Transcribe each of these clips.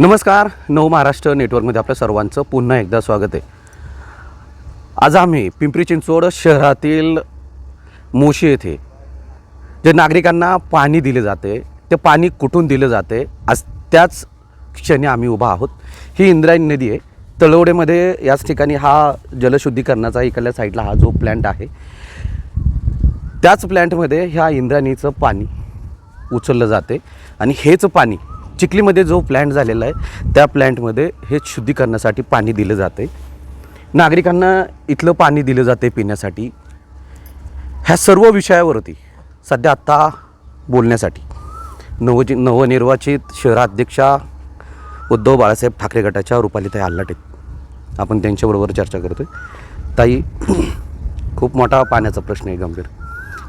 नमस्कार. नव महाराष्ट्र नेटवर्कमध्ये आपल्या सर्वांचं पुन्हा एकदा स्वागत आहे. आज आम्ही पिंपरी चिंचवड शहरातील मोशी येथे जे नागरिकांना पाणी दिले जाते ते पाणी कुठून दिलं जाते आज त्याच क्षणी आम्ही उभा आहोत. ही इंद्रायणी नदी आहे. तळवडेमध्ये याच ठिकाणी हा जलशुद्धीकरणाचा इकडल्या साईडला हा जो प्लॅन्ट आहे त्याच प्लॅन्टमध्ये ह्या इंद्रायणीचं पाणी उचललं जाते. आणि हेच पाणी चिखलीमध्ये जो प्लॅन्ट झालेला आहे त्या प्लॅन्टमध्ये हे शुद्धीकरणासाठी पाणी दिलं जाते नागरिकांना इथलं पाणी दिलं जाते पिण्यासाठी. ह्या सर्व विषयावरती सध्या आत्ता बोलण्यासाठी नवजि नवनिर्वाचित शहराध्यक्षा उद्धव बाळासाहेब ठाकरे गटाच्या रुपालीताई आल्लाटे आपण त्यांच्याबरोबर चर्चा करतो ताई खूप मोठा पाण्याचा प्रश्न आहे गंभीर.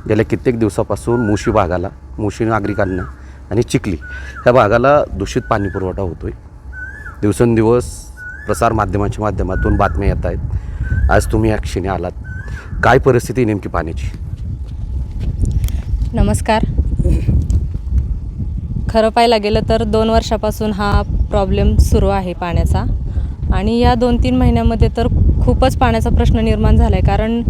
गेल्या कित्येक दिवसापासून मुशी भागाला मुशी नागरिकांना आणि चिखली ह्या भागाला दूषित पाणी पुरवठा होतो आहे दिवसेंदिवस प्रसारमाध्यमांच्या माध्यमातून बातम्या येत आहेत. आज तुम्ही या क्षणी आलात. काय परिस्थिती नेमकी पाण्याची? नमस्कार. खरं पाहायला गेलं तर दोन वर्षापासून हा प्रॉब्लेम सुरू आहे पाण्याचा. आणि या दोन तीन महिन्यामध्ये तर खूपच पाण्याचा प्रश्न निर्माण झाला आहे कारण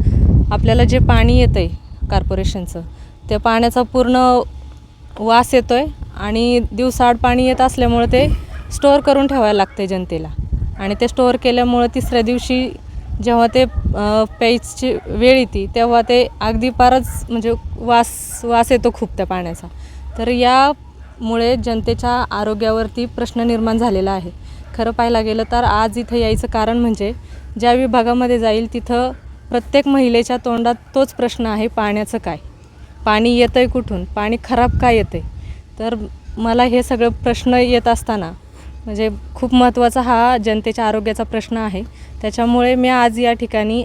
आपल्याला जे पाणी येतं आहे कॉर्पोरेशनचं त्या पाण्याचा पूर्ण वास येतो आहे आणि दिवसाआड पाणी येत असल्यामुळं ते स्टोअर करून ठेवायला लागते जनतेला. आणि ते स्टोअर केल्यामुळं तिसऱ्या दिवशी जेव्हा ते प्यायची वेळ येते तेव्हा ते अगदी फारच म्हणजे वास वास येतो खूप त्या पाण्याचा. तर यामुळे जनतेच्या आरोग्यावरती प्रश्न निर्माण झालेला आहे. खरं पाहायला गेलं तर आज इथं यायचं कारण म्हणजे ज्या विभागामध्ये जाईल तिथं प्रत्येक महिलेच्या तोंडात तोच प्रश्न आहे पाण्याचं काय? पाणी येतं आहे कुठून? पाणी खराब का येतं आहे तर मला हे सगळं प्रश्न येत असताना म्हणजे खूप महत्त्वाचा हा जनतेच्या आरोग्याचा प्रश्न आहे. त्याच्यामुळे मी आज या ठिकाणी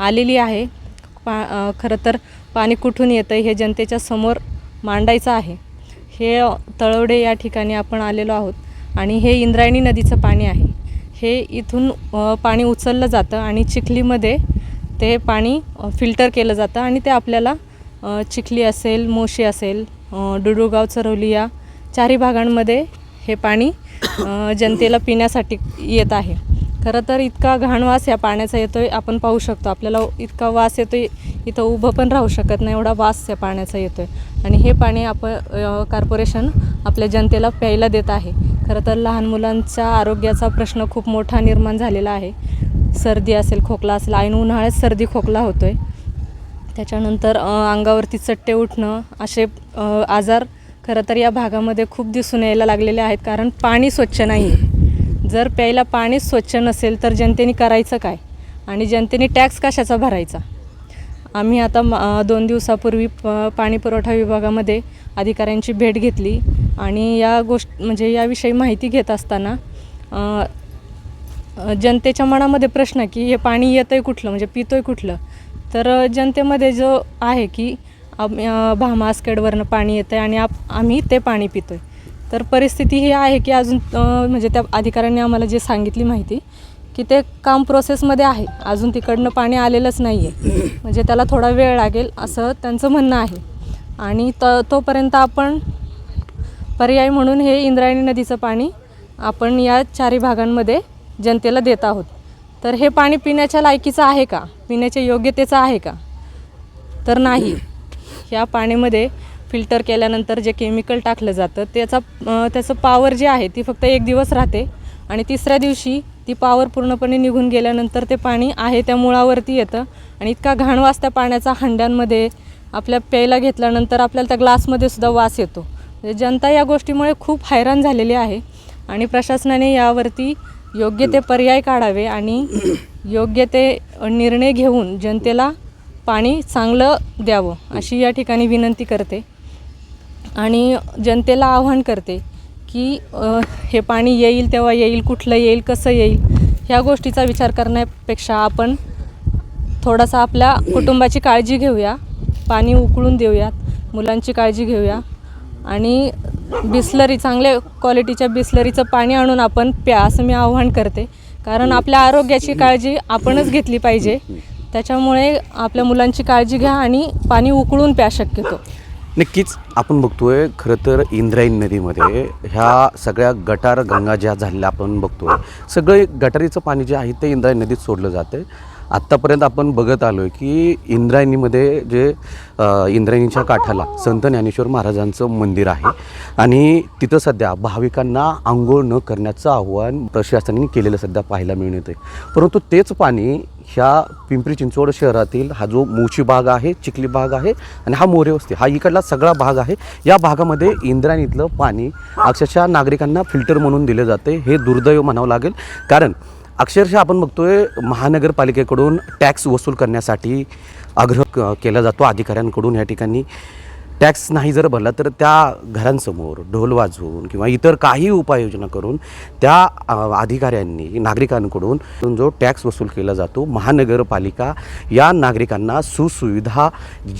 आलेली आहे. पा खरं तर पाणी कुठून येतं हे जनतेच्या समोर मांडायचं आहे. हे तळवडे या ठिकाणी आपण आलेलो आहोत आणि हे इंद्रायणी नदीचं पाणी आहे. हे इथून पाणी उचललं जातं आणि चिखलीमध्ये ते पाणी फिल्टर केलं जातं आणि ते आपल्याला चिखली असेल मोशी असेल डुडूगाव चरवली या चारही भागांमध्ये हे पाणी जनतेला पिण्यासाठी येत आहे. खरं तर इतका घाण वास या पाण्याचा येतो आहे आपण पाहू शकतो. आपल्याला इतका वास येतो आहे इथं उभं पण राहू शकत नाही एवढा वास या पाण्याचा येतो आहे आणि हे पाणी आपण कॉर्पोरेशन आपल्या जनतेला प्यायला देत आहे. खरं तर लहान मुलांच्या आरोग्याचा प्रश्न खूप मोठा निर्माण झालेला आहे. सर्दी असेल खोकला असेल ऐन उन्हाळ्यात सर्दी खोकला होतो आहे त्याच्यानंतर अंगावरती चट्टे उठणं असे आजार खरं तर या भागामध्ये खूप दिसून यायला लागलेले आहेत. कारण पाणी स्वच्छ नाही. आहे जर प्यायला पाणीच स्वच्छ नसेल तर जनतेने करायचं काय? आणि जनतेने टॅक्स कशाचा भरायचा? आम्ही आता म- दोन दिवसापूर्वी प पाणी पुरवठा विभागामध्ये अधिकाऱ्यांची भेट घेतली आणि या गोष्ट म्हणजे याविषयी माहिती घेत असताना जनतेच्या मनामध्ये प्रश्न की हे पाणी येतं आहे कुठलं? म्हणजे पितो आहे कुठलं? तर जनतेमध्ये जो आहे की भामास्केडवरनं पाणी येतं आहे आणि आप आम्ही ते पाणी पितो आहे तर परिस्थिती ही आहे की अजून म्हणजे त्या अधिकाऱ्यांनी आम्हाला जे सांगितली माहिती की ते काम प्रोसेसमध्ये आहे. अजून तिकडनं पाणी आलेलंच नाही आहे म्हणजे त्याला थोडा वेळ लागेल असं त्यांचं म्हणणं आहे. आणि त तोपर्यंत आपण पर्याय म्हणून हे इंद्रायणी नदीचं पाणी आपण या चारही भागांमध्ये जनतेला देत आहोत. तर हे पाणी पिण्याच्या लायकीचं आहे का? पिण्याच्या योग्यतेचं आहे का? तर नाही. या पाण्यामध्ये फिल्टर केल्यानंतर जे केमिकल टाकलं जातं त्याचा त्याचं पावर जे आहे ती फक्त एक दिवस राहते आणि तिसऱ्या दिवशी ती पावर पूर्णपणे निघून गेल्यानंतर ते पाणी आहे त्या मुळावरती येतं आणि इतका घाण वास त्या पाण्याचा हंड्यांमध्ये आपल्या प्यायला घेतल्यानंतर आपल्याला त्या ग्लासमध्ये सुद्धा वास येतो. म्हणजे जनता या गोष्टीमुळे खूप हैराण झालेली आहे आणि प्रशासनाने यावरती योग्य ते पर्याय काढावे आणि योग्य ते निर्णय घेऊन जनतेला पाणी चांगलं द्यावं अशी या ठिकाणी विनंती करते. आणि जनतेला आव्हान करते की हे पाणी येईल तेव्हा येईल कुठलं येईल कसं येईल ह्या गोष्टीचा विचार करण्यापेक्षा आपण थोडासा आपल्या कुटुंबाची काळजी घेऊया पाणी उकळून देऊयात मुलांची काळजी घेऊया आणि बिस्लरी चांगल्या क्वालिटीच्या बिस्लरीचं पाणी आणून आपण प्या असं मी आव्हान करते. कारण आपल्या आरोग्याची काळजी आपणच घेतली पाहिजे. त्याच्यामुळे आपल्या मुलांची काळजी घ्या आणि पाणी उकळून प्या शक्यतो. नक्कीच आपण बघतोय खरं तर इंद्रायणी नदीमध्ये ह्या सगळ्या गटार गंगा ज्या झालेल्या आपण बघतोय सगळे गटारीचं पाणी जे आहे ते इंद्रायणी नदीत सोडलं जातं आत्तापर्यंत आपण बघत आलो आहे की इंद्रायणीमध्ये जे इंद्रायणीच्या काठाला संत ज्ञानेश्वर महाराजांचं मंदिर आहे. आणि तिथं सध्या भाविकांना आंघोळ न करण्याचं आव्हान प्रशासनाने केलेलं सध्या पाहायला मिळून येतं परंतु तेच पाणी ह्या पिंपरी चिंचवड शहरातील हा जो मोची भाग आहे चिखली भाग आहे आणि हा मोरे वस्ती हा इकडला सगळा भाग आहे. या भागामध्ये इंद्रायणीतलं पाणी अक्षरशः नागरिकांना फिल्टर म्हणून दिलं जाते हे दुर्दैव म्हणावं लागेल. कारण अक्षरशः आपण बघतोय महानगरपालिकेकडून टॅक्स वसूल करण्यासाठी आग्रह क- केला जातो अधिकाऱ्यांकडून या ठिकाणी. टॅक्स नाही जर भरला तर त्या घरांसमोर ढोल वाजवून किंवा इतर काही उपाययोजना करून त्या अधिकाऱ्यांनी नागरिकांकडून जो टॅक्स वसूल केला जातो महानगरपालिका या नागरिकांना सुसुविधा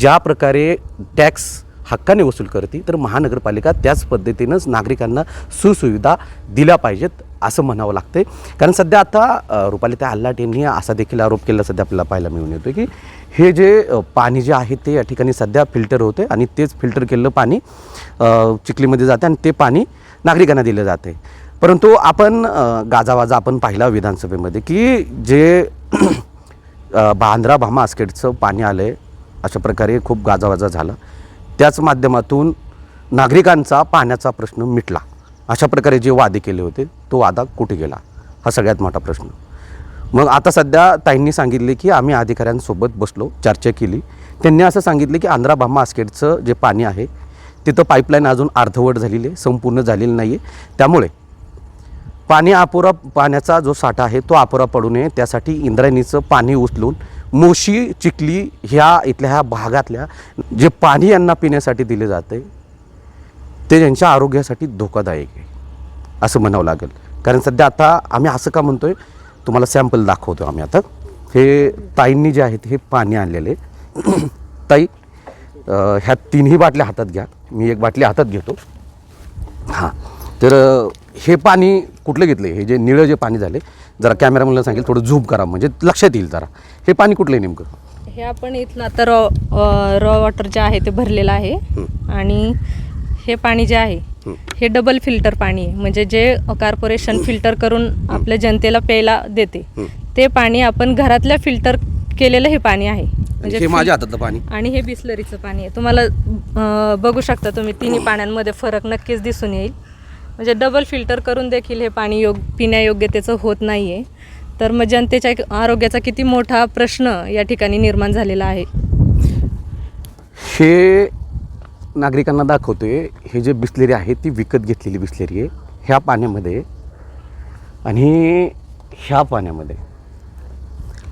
ज्या प्रकारे टॅक्स हक्काने वसूल करते तर महानगरपालिका त्याच पद्धतीनंच नागरिकांना सुसुविधा दिल्या पाहिजेत. असं म्हणावं लागते कारण सध्या आता अ, रुपाली त्या आल्लाट यांनी असा देखील आरोप केला सध्या आपल्याला पाहायला मिळून येतो की हे जे पाणी जे आहे ते या ठिकाणी सध्या फिल्टर होते आणि तेच फिल्टर केलेलं पाणी चिखलीमध्ये जाते आणि ते पाणी नागरिकांना दिलं जाते परंतु आपण गाजावाजा आपण पाहिला विधानसभेमध्ये की जे बांद्रा भामा आस्केटचं पाणी आलं आहे अशा प्रकारे खूप गाजावाजा झाला. त्याच माध्यमातून नागरिकांचा पाण्याचा प्रश्न मिटला. अशा प्रकारे जे वादे केले होते तो वादा कुठे गेला? हा सगळ्यात मोठा प्रश्न. मग आता सध्या ताईंनी सांगितले की आम्ही अधिकाऱ्यांसोबत बसलो चर्चा केली. त्यांनी असं सांगितलं की आंध्रा भामा आस्केटचं जे पाणी आहे तिथं पाईपलाईन अजून अर्धवट झालेली आहे संपूर्ण झालेली नाही आहे त्यामुळे पाणी अपुरा पाण्याचा जो साठा आहे तो अपुरा पडू नये. त्यासाठी इंद्रायणीचं पाणी उचलून मोशी चिखली ह्या इथल्या ह्या भागातल्या जे पाणी यांना पिण्यासाठी दिले जाते ते त्यांच्या आरोग्यासाठी धोकादायक आहे असं म्हणावं लागेल. कारण सध्या आता आम्ही असं का म्हणतोय तुम्हाला सॅम्पल दाखवतो आम्ही आता. हे ताईंनी जे आहेत हे पाणी आणलेले ताई ह्या तिन्ही बाटल्या हातात घ्या. मी एक बाटली हातात घेतो. हां. तर हे पाणी कुठलं घेतलं हे जे निळं जे पाणी झाले जरा कॅमेरामॅनला सांगेल थोडं झूम करा. म्हणजे लक्षात येईल जरा. हे पाणी कुठलं आहे नेमकं? हे आपण इथलं आता रॉ रॉ वॉटर जे आहे ते भरलेलं आहे. आणि हे पाणी जे आहे हे. डबल फिल्टर पाणी आहे. म्हणजे जे कॉर्पोरेशन फिल्टर करून आपल्या जनतेला प्यायला देते ते पाणी आपण घरातल्या फिल्टर केलेलं हे पाणी आहे. म्हणजे हे माझ्या हातातलं पाणी. आणि हे बिस्लरीचं पाणी आहे. तुम्हाला बघू शकता तुम्ही तिन्ही पाण्यांमध्ये फरक नक्कीच दिसून येईल. म्हणजे डबल फिल्टर करून देखील हे पाणी योग पिण्यायोग्यतेचं होत नाही आहे तर मग जनतेच्या आरोग्याचा किती मोठा प्रश्न या ठिकाणी निर्माण झालेला आहे. हे नागरिकांना दाखवतो आहे हे जे बिसलेरी आहे ती विकत घेतलेली बिसलेरी आहे ह्या पाण्यामध्ये आणि ह्या पाण्यामध्ये.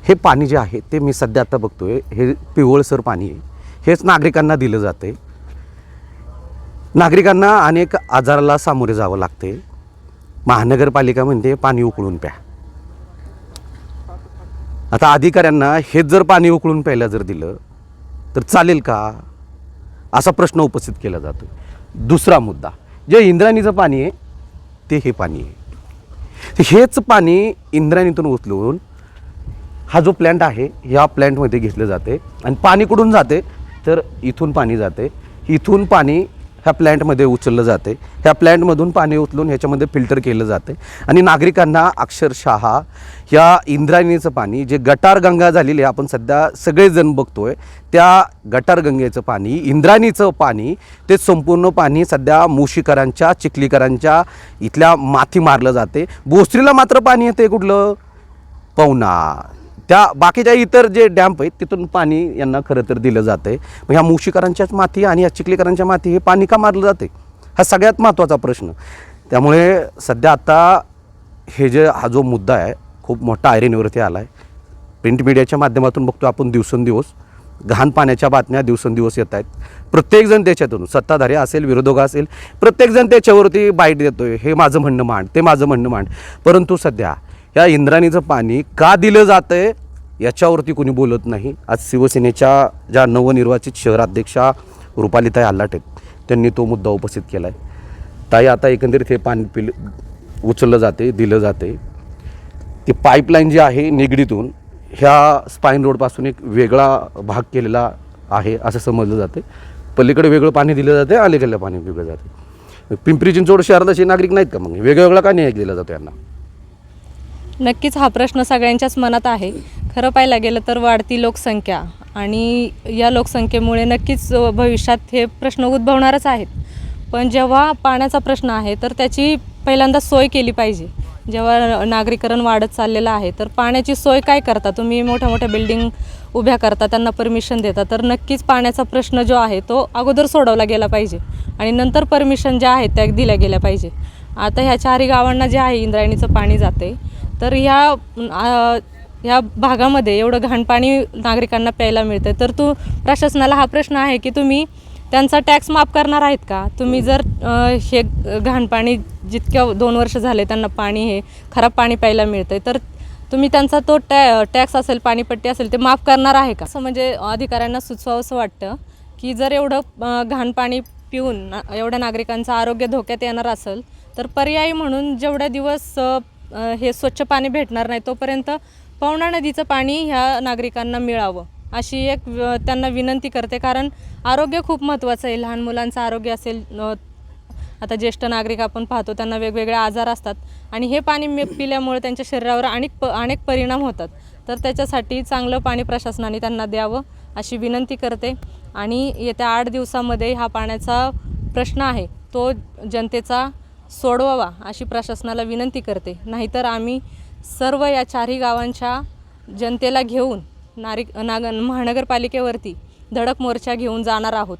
हे पाणी जे आहे ते मी सध्या आता बघतो आहे हे पिवळसर पाणी आहे. हेच नागरिकांना दिलं जातं आहे नागरिकांना अनेक आजाराला सामोरे जावं लागते महानगरपालिका म्हणते पाणी उकळून प्या. आता अधिकाऱ्यांना हेच जर पाणी उकळून प्यायला जर दिलं तर चालेल का? असा प्रश्न उपस्थित केला जातो. दुसरा मुद्दा जे इंद्रायणीचं पाणी आहे ते हे पाणी आहे. हेच पाणी इंद्रायणीतून उचलून हा जो प्लॅन्ट आहे ह्या प्लॅन्टमध्ये घेतलं जाते. आणि पाणी कुठून जाते? तर इथून पाणी जाते. इथून पाणी ह्या प्लॅन्टमध्ये उचललं जाते. ह्या प्लॅन्टमधून पाणी उचलून ह्याच्यामध्ये फिल्टर केलं जाते. आणि नागरिकांना अक्षरशः ह्या इंद्रायणीचं पाणी जे गटार गंगा झालेली आहे आपण सध्या सगळेजण बघतोय त्या गटार गंगेचं पाणी इंद्रायणीचं पाणी ते संपूर्ण पाणी सध्या मुशीकरांच्या चिखलीकरांच्या इथल्या माथी मारलं जाते. भोसरीला मात्र पाणी येते कुठलं? पवना त्या बाकीच्या इतर जे डॅम्प आहेत तिथून पाणी यांना खरं तर दिलं जातं आहे मग ह्या मुशीकरांच्याच माती आणि या चिखलीकरांच्या माती हे पाणी का मारलं जाते हा सगळ्यात महत्त्वाचा प्रश्न. त्यामुळे सध्या आता हे जे हा जो मुद्दा आहे खूप मोठा आयरेनीवरती आला आहे प्रिंट मीडियाच्या माध्यमातून बघतो आपण दिवसेंदिवस. घाण पाण्याच्या बातम्या दिवसेंदिवस येत आहेत. प्रत्येकजण त्याच्यातून सत्ताधारी असेल विरोधक असेल प्रत्येकजण त्याच्यावरती बाईट देतोय. हे माझं म्हणणं मांड ते माझं म्हणणं मांड. परंतु सध्या या इंद्राणीचं पाणी का दिलं जातं आहे याच्यावरती कोणी बोलत नाही. आज शिवसेनेच्या ज्या नवनिर्वाचित शहराध्यक्षा रुपालीताई आल्लाट त्यांनी तो मुद्दा उपस्थित केला आहे ताई आता एकंदरीत हे पाणी पिल उचललं जाते दिलं जाते. ती पाईपलाईन जी आहे निगडीतून ह्या स्पाईन रोडपासून एक वेगळा भाग केलेला आहे असं समजलं जाते पलीकडे वेगळं पाणी दिलं जाते अलीकडलं पाणी वेगळं जाते पिंपरी चिंचवड शहरात असे नागरिक नाहीत का मग? वेगवेगळा का नाही दिला जातो यांना? नक्कीच हा प्रश्न सगळ्यांच्याच मनात आहे. खरं पाहायला गेलं तर वाढती लोकसंख्या आणि या लोकसंख्येमुळे नक्कीच भविष्यात हे प्रश्न उद्भवणारच आहेत. पण जेव्हा पाण्याचा प्रश्न आहे तर त्याची पहिल्यांदा सोय केली पाहिजे. जेव्हा नागरीकरण वाढत चाललेलं आहे तर पाण्याची सोय काय करता? तुम्ही मोठ्या मोठ्या बिल्डिंग उभ्या करता त्यांना परमिशन देता तर नक्कीच पाण्याचा प्रश्न जो आहे तो अगोदर सोडवला गेला पाहिजे आणि नंतर परमिशन ज्या आहेत त्या दिल्या गेल्या पाहिजे. आता ह्या चारही गावांना जे आहे इंद्रायणीचं पाणी जाते. तर ह्या ह्या भागामध्ये एवढं घाण पाणी नागरिकांना प्यायला मिळतं तर तू प्रशासनाला हा प्रश्न आहे की तुम्ही त्यांचा टॅक्स माफ करणार आहेत का? तुम्ही जर हे घाण पाणी जितक्या दोन वर्ष झाले त्यांना पाणी हे खराब पाणी प्यायला मिळतंय तर तुम्ही त्यांचा तो टॅ टॅक्स असेल पाणीपट्टी असेल ते माफ करणार आहे का? असं म्हणजे अधिकाऱ्यांना सुचवावंसं वाटतं की जर एवढं घाण पाणी पिऊन एवढ्या नागरिकांचं आरोग्य धोक्यात येणार असेल तर पर्यायी म्हणून जेवढ्या दिवस हे स्वच्छ पाणी भेटणार नाही तोपर्यंत पवना नदीचं पाणी ह्या नागरिकांना मिळावं अशी एक त्यांना विनंती करते. कारण आरोग्य खूप महत्त्वाचं आहे. लहान मुलांचं आरोग्य असेल आता ज्येष्ठ नागरिक आपण पाहतो त्यांना वेगवेगळे आजार असतात आणि हे पाणी पिल्यामुळे त्यांच्या शरीरावर अनेक प अनेक परिणाम होतात. तर त्याच्यासाठी चांगलं पाणी प्रशासनाने त्यांना द्यावं अशी विनंती करते. आणि येत्या आठ दिवसामध्ये हा पाण्याचा प्रश्न आहे तो जनतेचा सोडवावा अशी प्रशासनाला विनंती करते. नाहीतर आम्ही सर्व या चारही गावांच्या जनतेला घेऊन नारी नाग महानगरपालिकेवरती धडक मोर्चा घेऊन जाणार आहोत.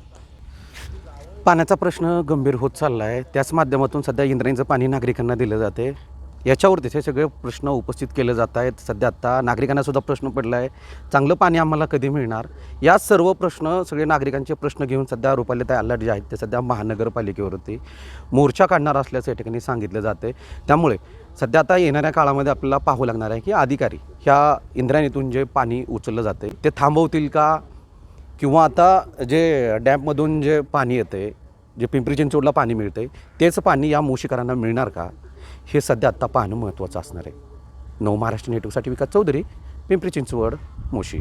पाण्याचा प्रश्न गंभीर होत चालला आहे त्याच माध्यमातून सध्या इंद्रायणीचं पाणी नागरिकांना दिलं जाते. याच्यावरती हे सगळे प्रश्न उपस्थित केले जात आहेत. सध्या आत्ता नागरिकांनासुद्धा प्रश्न पडला आहे चांगलं पाणी आम्हाला कधी मिळणार? या सर्व प्रश्न सगळे नागरिकांचे प्रश्न घेऊन सध्या रुपाली आल्हाट जे आहेत ते सध्या महानगरपालिकेवरती मोर्चा काढणार असल्याचं या ठिकाणी सांगितलं जाते त्यामुळे सध्या आता येणाऱ्या काळामध्ये आपल्याला पाहावं लागणार आहे की अधिकारी ह्या इंद्रायणीतून जे पाणी उचललं जाते ते थांबवतील का? किंवा आता जे डॅममधून जे पाणी येते जे पिंपरी चिंचवडला पाणी मिळते तेच पाणी या मोशीकरांना मिळणार का? हे सध्या आत्ता पाहणं महत्त्वाचं असणार आहे. नऊ महाराष्ट्र नेटवर्कसाठी विकास चौधरी पिंपरी चिंचवड मोशी